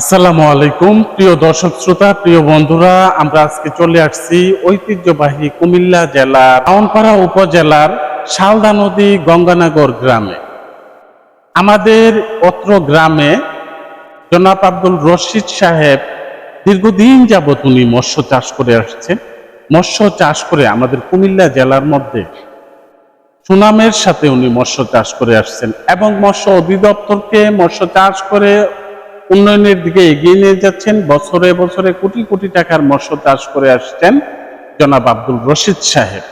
আসসালামু আলাইকুম, প্রিয় দর্শক শ্রোতা, প্রিয় বন্ধুরা, আমরা আজকে চলে আসছি ঐতিহ্যবাহী কুমিল্লা জেলার টাউনপাড়া উপজেলার শালদা নদী গঙ্গানগর গ্রামে। আমাদের অত্র গ্রামে জনাব আব্দুল রশিদ সাহেব দীর্ঘদিন যাবৎ উনি মৎস্য চাষ করে আসছেন। মৎস্য চাষ করে আমাদের কুমিল্লা জেলার মধ্যে সুনামের সাথে উনি মৎস্য চাষ করে আসছেন এবং মৎস্য অধিদপ্তরকে মৎস্য চাষ করে উন্নয়নের দিকে এগিয়ে নিয়ে যাচ্ছেন। বছরে বছরে কোটি কোটি টাকার মৎস্য চাষ করে আসছেন জনাব আব্দুল রশিদ সাহেব।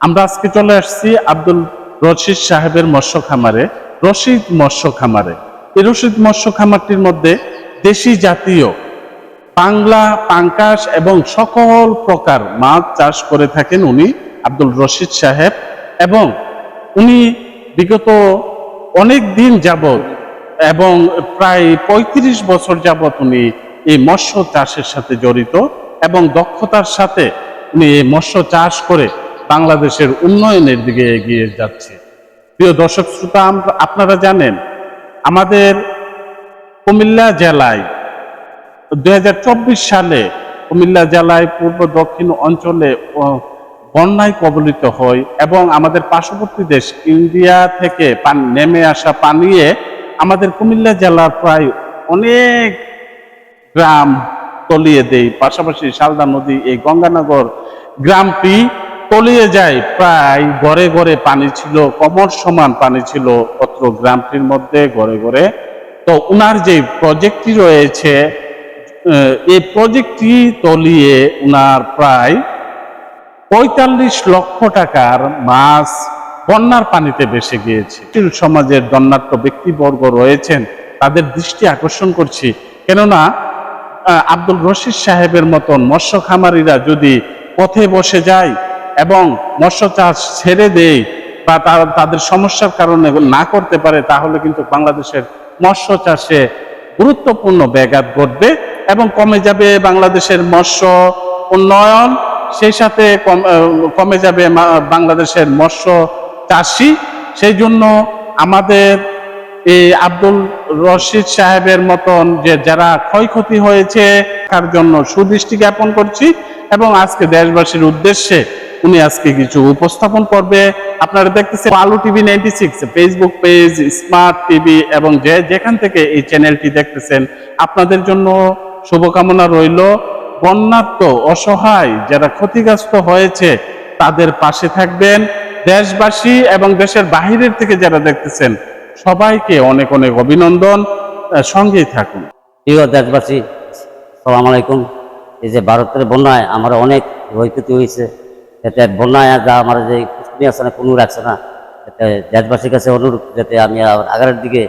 আমরা আজকে চলে আসছি আব্দুল রশিদ সাহেবের মৎস্য খামারে, রশিদ মৎস্য খামারে। এই রশিদ মৎস্য খামারটির মধ্যে দেশি জাতীয় বাংলা, পাঙ্কাশ এবং সকল প্রকার মাছ চাষ করে থাকেন উনি আব্দুল রশিদ সাহেব এবং উনি বিগত অনেক দিন যাবত এবং প্রায় ৩৫ বছর যাবত উনি এই মৎস্য চাষের সাথে জড়িত এবং দক্ষতার সাথে উনি এই মৎস্য চাষ করে বাংলাদেশের উন্নয়নের দিকে এগিয়ে যাচ্ছে। প্রিয় দর্শক শ্রোতা আপনারা জানেন, আমাদের কুমিল্লা জেলায় দু হাজার চব্বিশ সালে কুমিল্লা জেলায় পূর্ব দক্ষিণ অঞ্চলে বন্যায় কবলিত হয় এবং আমাদের পার্শ্ববর্তী দেশ ইন্ডিয়া থেকে নেমে আসা পানিয়ে আমাদের কুমিল্লা জেলার প্রায় অনেক গ্রাম তলিয়ে দেয়। পাশাপাশি শালদা নদী, এই গঙ্গানগর গ্রামটি তলিয়ে যায়। প্রায় ঘরে ঘরে পানি ছিল, কমর সমান পানি ছিল অত্র গ্রামটির মধ্যে ঘরে ঘরে তো উনার যে প্রজেক্টটি রয়েছে এই প্রজেক্টটি তলিয়ে উনার প্রায় পঁয়তাল্লিশ লক্ষ টাকার মাছ বন্যার পানিতে ভেসে গিয়েছে। সমাজের দন্নাট্য ব্যক্তিবর্গ রয়েছেন, তাদের দৃষ্টি আকর্ষণ করছি। কেননা আব্দুল রশিদ সাহেবের মতন মৎস্য খামারিরা যদি পথে বসে যায় এবং মৎস্য চাষ ছেড়ে দেয় বা তাদের সমস্যার কারণে না করতে পারে, তাহলে কিন্তু বাংলাদেশের মৎস্য চাষে গুরুত্বপূর্ণ ব্যাঘাত ঘটবে এবং কমে যাবে বাংলাদেশের মৎস্য উন্নয়ন। সেই সাথে কমে যাবে বাংলাদেশের মৎস্য চাষি। সেই জন্য আমাদের এই আব্দুল রশিদ সাহেবের মতন যে যারা ক্ষয়ক্ষতি হয়েছে, তার জন্য সুদৃষ্টি জ্ঞাপন করছি এবং আজকে দেশবাসীর উদ্দেশ্যে উনি আজকে কিছু উপস্থাপন করবে। আপনারা দেখতেছেন আলু TV ninety six Facebook page smart TV এবং যে যেখান থেকে এই চ্যানেলটি দেখতেছেন, আপনাদের জন্য শুভকামনা রইল। বন্যাত্ম অসহায় যারা ক্ষতিগ্রস্ত হয়েছে, তাদের পাশে থাকবেন। দেশবাসী এবং দেশের বাহিরের থেকে যারা দেখতেছেন, সবাইকে অনেক অনেক অভিনন্দন সঙ্গেই থাকুন। প্রিয় দেশবাসী সালাম আলাইকুম। এই যে ভারতের বন্যায় আমার অনেক ক্ষয়ক্ষতি হয়েছে। এতে বন্যায় যা আমার যে পুষ্টি আছে না, কোনো রাখছে না। এতে দেশবাসীর কাছে অনুরোধ যাতে আমি আবার আগারের দিকে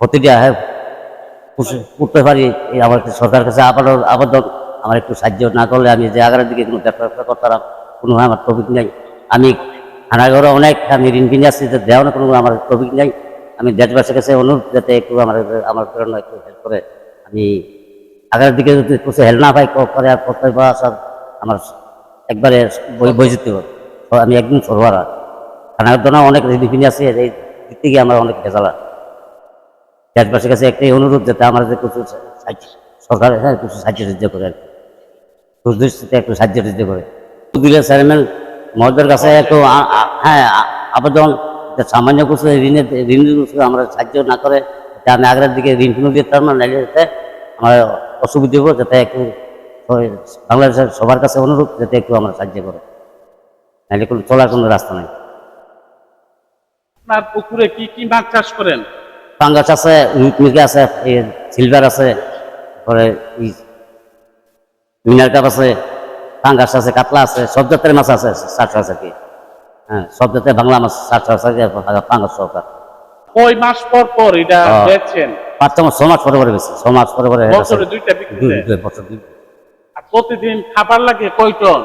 প্রতিটা হ্যাঁ করতে পারি, এই আমার সরকারের কাছে আবারও আবেদন। আমার একটু সাহায্য না করলে আমি যে আগারের দিকে কোনো ব্যবসা করতাম কোনো আমার টপিক নেই। আমি খানাঘরে অনেক আমি ঋণ কিনে আসছি দেওয়া না কোনো আমার টপিক নাই। আমি দেশবাসীর কাছে অনুরোধ যাতে একটু আমার আমার জন্য একটু হেল্প করে। আমি আগের দিকে যদি কিছু হেল্প না পাই করে আর করতে সব আমার একবারে। তো আমি একদম সরবরাহ খানার জন্য অনেক ঋণ কিনে আসছি, এই দিক থেকে আমার অনেক ভেজালা দেশবাসীর কাছে একটাই অনুরোধ, যাতে আমার যে কিছু সরকার কিছু সাহায্য সাহায্য করে আর কি। সুদৃষ্টিতে একটু সাহায্য সাহায্য করে। দিলে চেয়ারম্যান মহোদয়ের কাছে একটু হ্যাঁ আবেদন সামান্য কিছু ঋণের ঋণের আমরা সাহায্য না করে আমি আগের দিকে ঋণ কিনে দিতে পারব না। যাতে আমার অসুবিধা হবে যাতে একটু বাংলাদেশের সবার কাছে অনুরোধ যাতে একটু আমরা সাহায্য করে। নাহলে কোনো চলার কোনো রাস্তা নাই। আপনার পুকুরে কি কি মাছ চাষ করেন? পাঙ্গাস আছে উইক আছে সিলভার আছে তারপরে মিনার কাপ আছে। পাঙ্গাস আছে কাতলা আছে সব জাতের মাছ আছে চারশো আছে কি হ্যাঁ সব জাতের বাংলা মাছ চারশো আছে পাঙ্গাস সরকার কয় মাস পর পর এটা। বেচছেন? পাঁচ মাস ছ মাস পরে পরে বেশি ছ মাস পরে পরে বছরে দুইটা বিক্রি দুই বছর দুই। প্রতিদিন খাবার লাগে কয় টন?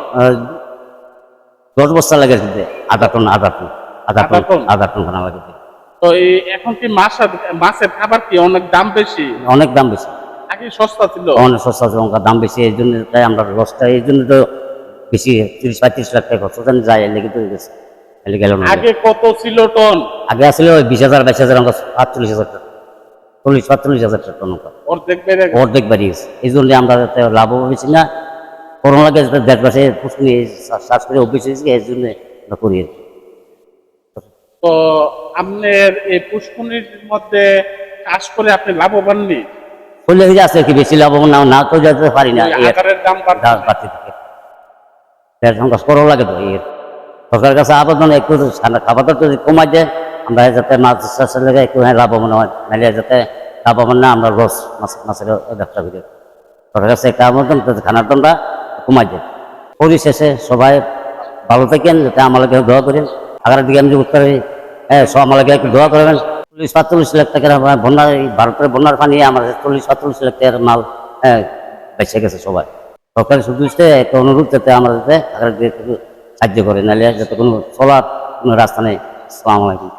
দশ বস্তা লাগে আধা টন আধা টন আধা টন? আধা টন খানা লাগে তো এখন কি মাছ মাছের খাবার কি অনেক দাম বেশি? অনেক দাম বেশি। আগে সস্তা ছিল। অনেক সস্তা ছিল লঙ্কা দাম বেশি এই জন্য তাই আমরা লসটা এই জন্য তো বেশি তিরিশ পঁয়ত্রিশ লাখ টাকা খরচ ওখানে যায় লেগে তো গেছে। গেল আগে কত ছিল টন? আগে আসলে ওই বিশ হাজার বাইশ হাজার অঙ্ক আটচল্লিশ হাজার টাকা চল্লিশ পাঁচচল্লিশ হাজার টন নৌকা অর্ধেক বেড়ে গেছে। অর্ধেক বাড়িয়েছে এই জন্য আমরা যাতে লাভ বেশি না করোনা লাগে যাতে দেশবাসী পুষ্কনি চাষ করে অভ্যেস হয়েছে এই জন্য আমরা করি আর কি। তো আপনার এই পুষ্কনির মধ্যে চাষ করে আপনি লাভবান নেই? চলে গেছে আছে কি বেশি লাভবান না না তো যেতে পারি না দাম বাড়তে থাকে দেড় সংখ্যা করো লাগে তো এর। সরকারের কাছে আবেদন একটু খাবারটা যদি কমাই দেয় আমরা যাতে মাছ চাষের লেগে একটু হ্যাঁ লাভবান হয় নাহলে যাতে লাভবান না আমরা লস মাছ মাছের ব্যবসা করি। সরকারের কাছে একটা আবেদন খানার দামটা কমাই দেয়। পরিশেষে সবাই ভালো থাকেন যাতে আমাকে দোয়া করেন। আগারের দিকে আমি যে উত্তরে হ্যাঁ সব আমাকে একটু দোয়া করবেন। চল্লিশ পাঁচচল্লিশ লাখ টাকার আমার বন্যার ভারতের বন্যার পানি আমাদের চল্লিশ পাঁচচল্লিশ লাখ টাকার মাল বেঁচে গেছে সবাই। সরকারি সুদৃষ্টে একটা অনুরোধ যাতে আমরা যাতে সাহায্য করে, নাহলে যাতে কোনো চলার কোনো রাস্তা নেই। আসসালামু আলাইকুম।